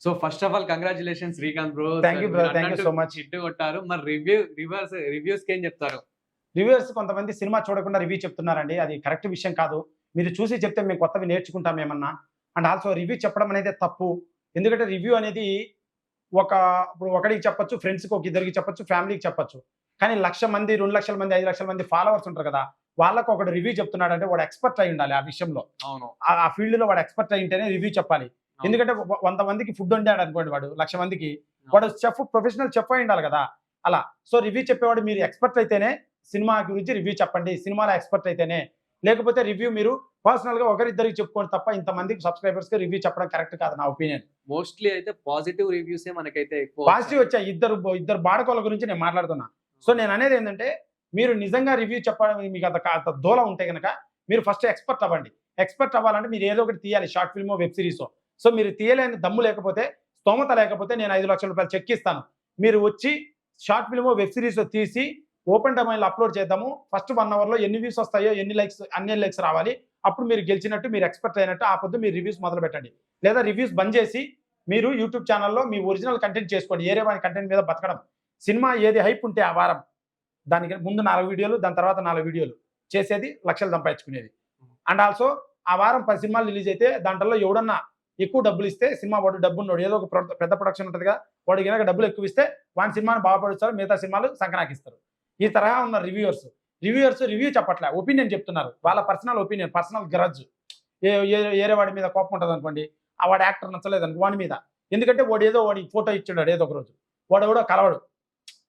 So first of all congratulation Srikanth bro Thank you, bro. Thank you so much. Hit కొట్టారు. మరి review reverse రివ్యూస్కి ఏం చెప్తారు? Reviewers కొంతమంది cinema చూడకుండా review చెప్తున్నారండి. అది కరెక్ట్ విషయం కాదు. మీరు చూసి చెప్తే మేము కొత్తవి నేర్చుకుంటాం ఏమన్నా. అండ్ ఆల్సో రివ్యూ చెప్పడం అనేది తప్పు. ఎందుకంటే రివ్యూ అనేది ఒక ఇప్పుడు ఒకరికి చెప్పొచ్చు ఫ్రెండ్స్కి ఒక ఇద్దరికి చెప్పొచ్చు ఫ్యామిలీకి చెప్పొచ్చు. కానీ లక్ష మంది రెండు లక్షల మంది ఐదు లక్షల మంది ఫాలోవర్స్ ఉంటారు కదా. వాళ్ళకు ఒకటి రివ్యూ చెప్తున్నాడు అంటే వాడు ఎక్స్పర్ట్ అయి ఉండాలి ఆ విషయంలో. అవును. ఆ- ఆ ఫీల్డ్లో వాడు ఎక్స్పర్ట్ అయి ఉంటేనే రివ్యూ చెప్పాలి. ఎందుకంటే వంద మందికి ఫుడ్ వండాడు అనుకోండి వాడు లక్ష మందికి. వాడు చెఫ్ ప్రొఫెషనల్ చెఫ్ అయి ఉండాలి కదా. అలా. సో రివ్యూ చెప్పేవాడు మీరు ఎక్స్పర్ట్ అయితేనే సినిమా గురించి రివ్యూ చెప్పండి సినిమాలో ఎక్స్పర్ట్ అయితేనే. లేకపోతే రివ్యూ మీరు పర్సనల్గా ఒకరిద్దరికి చెప్పుకోండి తప్ప ఇంతమందికి సబ్స్క్రైబర్స్కి రివ్యూ చెప్పడం కరెక్ట్ కాదు నా ఒపీనియన్. మోస్ట్లీ అయితే పాజిటివ్ రివ్యూస్ మనకైతే పాజిటివ్ వచ్చాయి. ఇద్దరు ఇద్దరు బాడకోళ్ళ గురించి నేను మాట్లాడుతున్నా. సో నేను అనేది ఏంటంటే మీరు నిజంగా రివ్యూ చెప్పడం మీకు అంత అంత దూలం ఉంటే కనుక మీరు ఫస్ట్ ఎక్స్పర్ట్ అవ్వండి. ఎక్స్పర్ట్ అవ్వాలంటే మీరు ఏదో ఒకటి తీయాలి. షార్ట్ ఫిల్మో వెబ్ సిరీసో. సో మీరు తీయలేని దమ్ము లేకపోతే స్తోమత లేకపోతే నేను ఐదు లక్షల రూపాయలు చెక్ ఇస్తాను. మీరు వచ్చి షార్ట్ ఫిల్మో వెబ్ సిరీస్ తీసి ఓపెన్ డొమైన్లో అప్లోడ్ చేద్దాము. ఫస్ట్ వన్ అవర్లో ఎన్ని వ్యూస్ వస్తాయో ఎన్ని లైక్స్ అన్ని లైక్స్ రావాలి. అప్పుడు మీరు గెలిచినట్టు మీరు ఎక్స్పెక్ట్ అయినట్టు ఆ పొద్దు మీరు రివ్యూస్ మొదలు పెట్టండి. లేదా రివ్యూస్ బంద్ చేసి మీరు యూట్యూబ్ ఛానల్లో మీ ఒరిజినల్ కంటెంట్ చేసుకోండి. ఏరే వాని కంటెంట్ మీద బతకడం. సినిమా ఏది హైప్ ఉంటే ఆ వారం. దానికి ముందు నాలుగు వీడియోలు దాని తర్వాత నాలుగు వీడియోలు. చేసేది లక్షలు సంపాదించుకునేది. అండ్ ఆల్సో ఆ వారం పది సినిమాలు రిలీజ్ అయితే దాంట్లో ఎవడన్నా ఎక్కువ డబ్బులు ఇస్తే సినిమా వాడు డబ్బు ఉన్నాడు ఏదో ఒక పెద్ద ప్రొడక్షన్ ఉంటుందిగా వాడికి కనుక డబ్బులు ఎక్కువ ఇస్తే వాడి సినిమాని బాగుపడుస్తారు మిగతా సినిమాలు సంక్రాకిస్తారు ఈ తరహా ఉన్న రివ్యూవర్స్ రివ్యూవర్స్ రివ్యూ చెప్పట్లే ఒపీనియన్ చెప్తున్నారు. వాళ్ళ పర్సనల్ ఒపీనియన్ పర్సనల్ గ్రజ్ ఏ ఏరే వాడి మీద కోపం ఉంటుంది అనుకోండి ఆ వాడి యాక్టర్ నచ్చలేదు అనుకో వాడి మీద. ఎందుకంటే వాడు ఏదో వాడి ఫోటో ఇచ్చాడు ఏదో ఒక రోజు. వాడు ఎవడో కలవడు.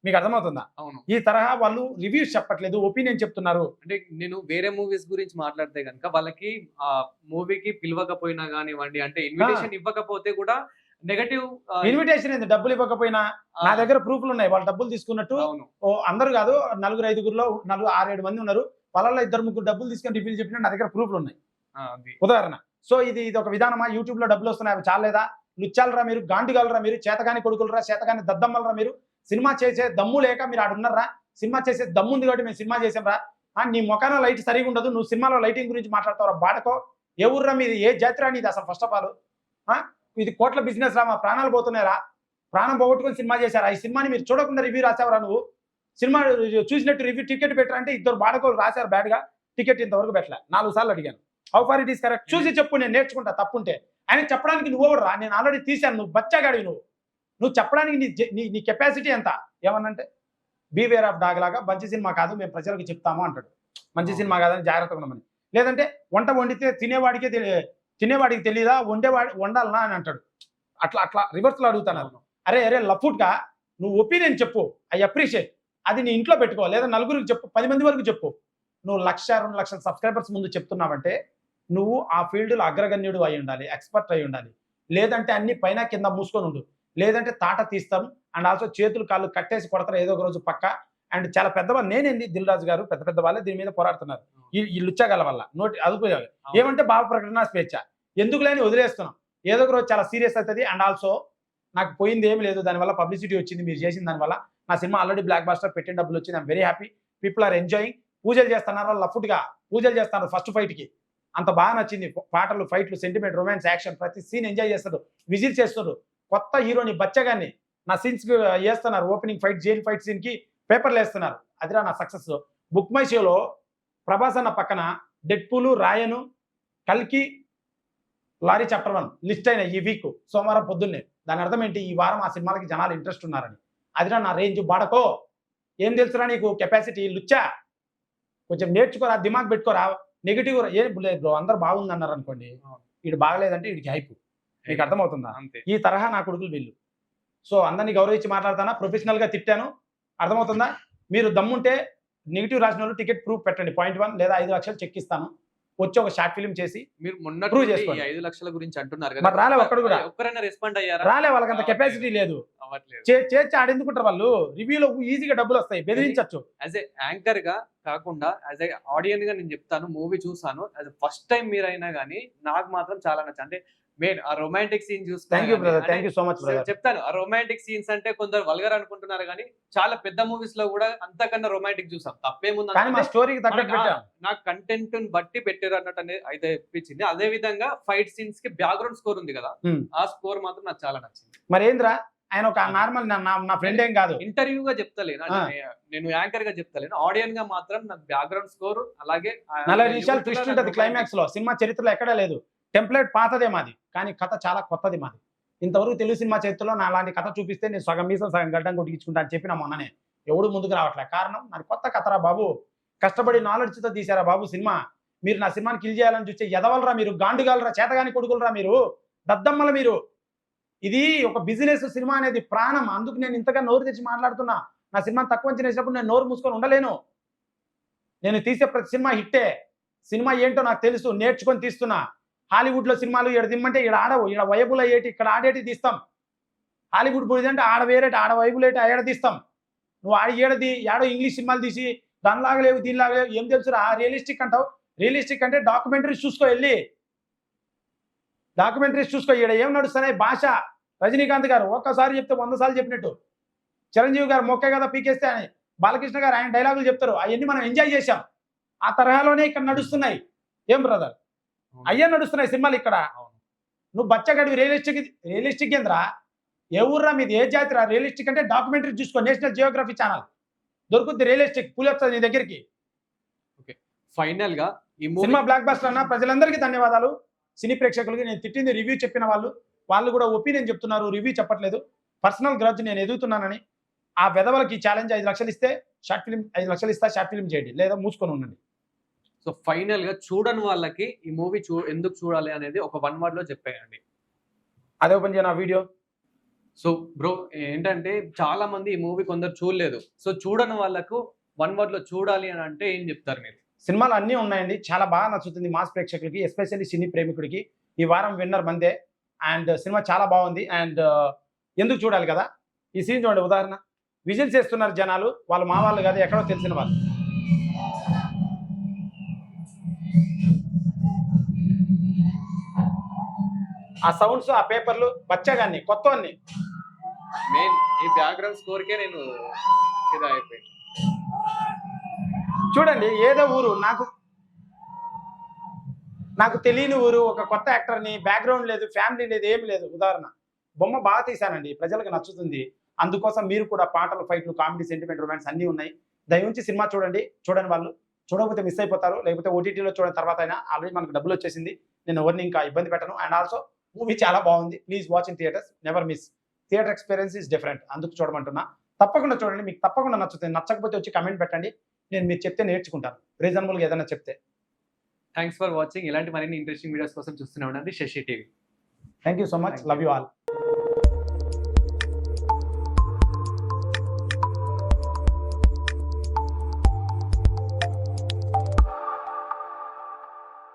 మీకు అర్థమవుతుందా అవును. ఈ తరహా వాళ్ళు రివ్యూస్ చెప్పట్లేదు ఒపీనియన్ చెప్తున్నారు. అంటే నేను వేరే మూవీస్ గురించి మాట్లాడితే కనుక వాళ్ళకి ఆ మూవీకి పిలవకపోయినా కానివ్వండి అంటే ఇన్విటేషన్ ఇవ్వకపోతే కూడా నెగటివ్ ఇన్విటేషన్ ఏంది? డబ్బులు ఇవ్వకపోయినా? నా దగ్గర ప్రూఫ్లు ఉన్నాయి వాళ్ళు డబ్బులు తీసుకున్నట్టు అవును. ఓ అందరు కాదు నలుగురు ఐదుగురులో నలుగురు ఆరేడు మంది ఉన్నారు. వాళ్ళలో ఇద్దరు ముగ్గురు డబ్బులు తీసుకొని రివ్యూలు చెప్పిన నా దగ్గర ప్రూఫ్లు ఉన్నాయి ఉదాహరణ. సో ఇది ఇది ఒక విధానమా? యూట్యూబ్లో డబ్బులు వస్తున్నాయి అవి చాలేదా? లుచ్చాలరా మీరు? గాండిగలరా మీరు? చేతగాని కొడుకులరా? చేతగాని దద్దమ్మలరా మీరు? సినిమా చేసే దమ్ము లేక మీరు ఆడ ఉన్నారా? సినిమా చేసే దమ్ము ఉంది కాబట్టి మేము సినిమా చేసాంరా నీ ముఖాన లైట్ సరిగా ఉండదు. నువ్వు సినిమాలో లైటింగ్ గురించి మాట్లాడతావు బాటకో ఏ ఊర్రా మీది? ఏ జాతర నీది అసలు ఫస్ట్ ఆఫ్ ఆల్ ఇది కోట్ల బిజినెస్ రా మా ప్రాణాలు పోతున్నారా ప్రాణం పోగొట్టుకుని సినిమా చేశారా? ఈ సినిమాని మీరు చూడకుండా రివ్యూ రాసావరా నువ్వు? సినిమా చూసినట్టు రివ్యూ టికెట్ పెట్టారంటే ఇద్దరు బాడకోలు రాశారు బ్యాడ్గా టికెట్ ఇంతవరకు పెట్టలే. నాలుగు సార్లు అడిగాను. How far it is correct చూసి చెప్పు నేను నేర్చుకుంటా తప్పుంటే. ఆయన చెప్పడానికి నువ్వు కూడా నేను ఆల్రెడీ తీశాను. నువ్వు బచ్చాగాడివి నువ్వు. నువ్వు చెప్పడానికి నీ నీ నీ కెపాసిటీ ఎంత? ఏమన్నంటే బీవేర్ ఆఫ్ డాగ్ లాగా మంచి సినిమా కాదు మేము ప్రజలకు చెప్తాము అంటాడు. మంచి సినిమా కాదని జాగ్రత్తగా ఉండమని. లేదంటే వంట వండితే తినేవాడికే తినేవాడికి తెలియదా వండేవాడి వండాలనా? అని అంటాడు. అట్లా అట్లా రివర్స్లో అడుగుతాను. అరే అరే లఫుట్గా నువ్వు ఒపీనియన్ చెప్పు. I appreciate. అది నీ ఇంట్లో పెట్టుకో. లేదా నలుగురికి చెప్పు. పది మంది వరకు చెప్పు. నువ్వు లక్ష రెండు లక్షల సబ్స్క్రైబర్స్ ముందు చెప్తున్నావంటే నువ్వు ఆ ఫీల్డ్లో అగ్రగణ్యుడు అయి ఉండాలి ఎక్స్పర్ట్ అయి ఉండాలి. లేదంటే అన్ని పైన కింద మూసుకొని ఉండు. లేదంటే తాట తీస్తాం. అండ్ ఆల్సో చేతులు కాళ్ళు కట్టేసి కొడతారు ఏదో ఒక రోజు పక్క. అండ్ చాలా పెద్దవాళ్ళు నేనేంది దిల్ రాజు గారు పెద్ద పెద్ద వాళ్ళే దీని మీద పోరాడుతున్నారు. ఈ ఈ లుచ్చగల వల్ల నోటి అదుపు ఏమంటే భావ ప్రకటన స్వేచ్ఛ ఎందుకు లేని వదిలేస్తున్నాం. ఏదో ఒక రోజు చాలా సీరియస్ అవుతుంది. అండ్ ఆల్సో నాకు పోయింది ఏమి లేదు. దానివల్ల పబ్లిసిటీ వచ్చింది. మీరు చేసిన దానివల్ల నా సినిమా ఆల్రెడీ బ్లాక్ బాస్టర్ పెట్టిన డబ్బులు వచ్చింది. I'm very happy. People are enjoying. పూజలు చేస్తున్నారు? లఫుట్గా పూజలు చేస్తున్నారు ఫస్ట్ ఫైట్కి. అంత బాగా నచ్చింది. పాటలు ఫైట్లు సెంటిమెంట్ రొమాన్స్ యాక్షన్ ప్రతి సీన్ ఎంజాయ్ చేస్తారు విజిల్ చేస్తారు కొత్త హీరోని బచ్చగాన్ని నా సీన్స్ వేస్తున్నారు. ఓపెనింగ్ ఫైట్ జైల్ ఫైట్ సీన్కి పేపర్లు వేస్తున్నారు అదిరా నా సక్సెస్ బుక్ మై షోలో ప్రభాస్ అన్న పక్కన డెడ్పూలు రాయను కల్కి లారీ చాప్టర్ వన్ లిస్ట్ అయిన ఈ వీక్ సోమవారం పొద్దున్నే. దాని అర్థం ఏంటి? ఈ వారం ఆ సినిమాలకి జనాలు ఇంట్రెస్ట్ ఉన్నారని. అదిరా నా రేంజ్ బాడకో. ఏం తెలుసురా నీకు? కెపాసిటీ లుచ్చా? కొంచెం నేర్చుకోరా దిమాగ్ పెట్టుకోరా? నెగిటివ్ ఏం లేదు బ్రో అందరు బాగుంది అన్నారు అనుకోండి. వీడు బాగలేదంటే వీడికి హైప్ మీకు అర్థమవుతుందా? అంతే. ఈ తరహా నా కొడుకులు వీళ్ళు. సో అందరినీ గౌరవించి మాట్లాడతానా? ప్రొఫెషనల్గా తిట్టాను. అర్థమవుతుందా? మీరు దమ్ముంటే నెగిటివ్ రాసిన వాళ్ళు టికెట్ ప్రూఫ్ పెట్టండి. పాయింట్ వన్ లేదా ఐదు లక్షలు చెక్ ఇస్తాను. వచ్చి ఒక షార్ట్ ఫిల్మ్ చేసి మీరు మొన్న Prove చేసుకోండి. ఐదు లక్షల గురించి అంటున్నారు మరి రాలే ఒక్కడు కూడా. ఒక్కరైనా రెస్పాండ్ అయ్యారా? రాలే వాళ్ళకంత కెపాసిటీ లేదు. చేర్చి ఆడెందుకుంటారు వాళ్ళు? రివ్యూలో ఈజీగా డబ్బులు వస్తాయి. బెదిరించచ్చు. యాజ్ ఏ యాంకర్గా కాకుండా యాజ్ ఏ ఆడియన్గా నేను చెప్తాను. మూవీ చూసాను యాజ్ ఫస్ట్ టైం మీరైనా కానీ నాకు మాత్రం చాలా నచ్చింది. అంటే మెయిన్ ఆ రొమాంటిక్ సీన్ చూస్తే సో మచ్ చెప్తాను. ఆ రొమాంటిక్ సీన్స్ అంటే కొందరు వల్గర్ అనుకుంటున్నారు కానీ చాలా పెద్ద మూవీస్లో కూడా అంతకన్నా రొమాంటిక్ చూసాం. తప్పేముంది స్టోరీకి నా కంటెంట్ బట్టి పెట్టారు అన్నట్టు అనేది అయితే అనిపించింది. అదే విధంగా ఫైట్ సీన్స్కి బ్యాక్గ్రౌండ్ స్కోర్ ఉంది కదా Hmm. ఆ స్కోర్ మాత్రం నాకు చాలా నచ్చింది. మరి ఏంద్రా? ఆయన ఒక నార్మల్ నా ఫ్రెండ్ ఏం కాదు. ఇంటర్వ్యూ గా చెప్తలేను. నే- నేను యాంకర్గా చెప్తలేను. ఆడియన్గా మాత్రం నాకు బ్యాక్గ్రౌండ్ స్కోర్ అలాగే నలభై నిమిషాలు ట్విస్ట్ ఉంటుంది క్లైమాక్స్లో. సినిమా చరిత్రలో ఎక్కడా లేదు. టెంప్లెట్ పాతదే మాది కానీ కథ చాలా కొత్తది మాది. ఇంతవరకు తెలుగు సినిమా చేతిలో నా అలాంటి కథ చూపిస్తే నేను సగం మీసం సగం గడ్డం కొట్టించుకుంటా అని చెప్పిన మొన్ననే. ఎవడు ముందుకు రావట్లే. కారణం నాకు కొత్త కథరా బాబు. కష్టపడి నాలెడ్జ్తో తో తీసారా బాబు సినిమా? మీరు నా సినిమాని కిల్ చేయాలని చూస్తే ఎదవలరా మీరు? గాండుగాలరా? చేతగాని కొడుకులరా మీరు? దద్దమ్మల మీరు? ఇది ఒక బిజినెస్ సినిమా అనేది ప్రాణం. అందుకు నేను ఇంతగా నోరు తెచ్చి మాట్లాడుతున్నా. నా సినిమా తక్కువ చేసినప్పుడు నేను నోరు మూసుకొని ఉండలేను. నేను తీసే ప్రతి సినిమా హిట్టే. సినిమా ఏంటో నాకు తెలుసు. నేర్చుకొని తీస్తున్నా. హాలీవుడ్లో సినిమాలు ఇక్కడ తిమ్మంటే ఇక్కడ ఆడవు. ఇక్కడ వైబుల్ అయ్యేటి ఇక్కడ ఆడేటి తీస్తాం. హాలీవుడ్ పోయింది అంటే ఆడ వేరేటి ఆడ వైబుల్ ఏటి ఆడ తీస్తాం. నువ్వు ఆడ ఏడది ఏడో ఇంగ్లీష్ సినిమాలు తీసి దానిలాగలేవు లేవు దీనిలాగా లేవు ఏం తెలుసురా? రియలిస్టిక్ అంటావు. రియలిస్టిక్ అంటే డాక్యుమెంటరీస్ చూసుకో వెళ్ళి. డాక్యుమెంటరీస్ చూసుకో. ఈడ ఏం నడుస్తున్నాయి? భాష. రజనీకాంత్ గారు ఒక్కసారి చెప్తే వంద సార్లు చెప్పినట్టు. చిరంజీవి గారు మొక్కే కదా పీకేస్తే అని బాలకృష్ణ గారు ఆయన డైలాగులు చెప్తారు. అవన్నీ మనం ఎంజాయ్ చేశాం. ఆ తరహాలోనే ఇక్కడ నడుస్తున్నాయి. ఏం బ్రదర్ అయ్యే నడుస్తున్నాయి సినిమాలు ఇక్కడ. నువ్వు బచ్చగడివి రియలిస్టిక్ రియలిస్టిక్ ఏంద్రా? ఏ ఊర్రా మీది? ఏ జాతిరా? రియలిస్టిక్ అంటే డాక్యుమెంటరీ చూసుకో నేషనల్ జియోగ్రఫీ ఛానల్ దొరుకుద్ది రియలిస్టిక్ పులి వస్తుంది నీ దగ్గరికి. ఫైనల్గా ఈ సినిమా బ్లాక్ బస్టర్ అన్న ప్రజలందరికీ ధన్యవాదాలు. సినీ ప్రేక్షకులకి నేను తిట్టింది రివ్యూ చెప్పిన వాళ్ళు. వాళ్ళు కూడా ఒపీనియన్ చెప్తున్నారు రివ్యూ చెప్పట్లేదు. పర్సనల్ గ్రజ్ నేను ఎదుగుతున్నానని. ఆ వెధవలకి ఛాలెంజ్ ఐదు లక్షలు ఇస్తే షార్ట్ ఫిల్మ్ ఐదు లక్షలు ఇస్తా షార్ట్ ఫిల్మ్ చేయండి. లేదా మూసుకొని ఉండండి. సో ఫైనల్గా చూడని వాళ్ళకి ఈ మూవీ చూ ఎందుకు చూడాలి అనేది ఒక వన్ వర్డ్లో చెప్పేయండి. అదే ఓపెన్ చేయను ఆ వీడియో? సో బ్రో ఏంటంటే చాలా మంది ఈ మూవీ కొందరు చూడలేదు. సో చూడని వాళ్ళకు వన్ వర్డ్లో చూడాలి అని అంటే ఏం చెప్తారు మీరు? సినిమాలు అన్నీ ఉన్నాయండి. చాలా బాగా నచ్చుతుంది మాస్ ప్రేక్షకులకి ఎస్పెషల్లీ సినీ ప్రేమికుడికి. ఈ వారం విన్నర్ మందే. అండ్ సినిమా చాలా బాగుంది. అండ్ ఎందుకు చూడాలి కదా? ఈ సీన్ చూడండి ఉదాహరణ. విజిల్స్ చేస్తున్నారు జనాలు. వాళ్ళు మా వాళ్ళు కాదు ఎక్కడో తెలిసిన వాళ్ళు. ఆ సౌండ్స్ ఆ పేపర్లు బచ్చగాన్ని కొత్త మెయిన్ ఈ బ్యాక్గ్రౌండ్ నేను చూడండి ఏదో ఊరు నాకు నాకు తెలియని ఊరు ఒక కొత్త యాక్టర్ని బ్యాక్గ్రౌండ్ లేదు ఫ్యామిలీ లేదు ఏమి లేదు. ఉదాహరణ బొమ్మ బాగా తీశానండి ప్రజలకు నచ్చుతుంది. అందుకోసం మీరు కూడా పాటలు ఫైట్లు కామెడీ సెంటిమెంట్ రొమాన్స్ అన్నీ ఉన్నాయి. దయవుంచి సినిమా చూడండి చూడని వాళ్ళు చూడకపోతే మిస్ అయిపోతారు. లేకపోతే ఓటీటీలో చూడని తర్వాత అయినా ఆల్రెడీ మనకు డబ్బులు వచ్చేసింది. నేను ఎవరిని ఇంకా ఇబ్బంది పెట్టను. అండ్ ఆల్సో మూవీ చాలా బాగుంది. Please watch in theatres never miss theatre experience is different అందుకు చూడమంటున్నా. తప్పకుండా చూడండి. మీకు తప్పకుండా నచ్చుతుంది. నచ్చకపోతే వచ్చి కమెంట్ పెట్టండి. నేను మీరు చెప్తే నేర్చుకుంటాను. రీజనబుల్గా ఏదైనా చెప్తే. థ్యాంక్స్ ఫర్ వాచింగ్ ఇలాంటి మరిన్ని ఇంట్రెస్టింగ్ వీడియోస్ కోసం చూస్తూనే ఉండండి. Shashi TV. Thank you so much love you all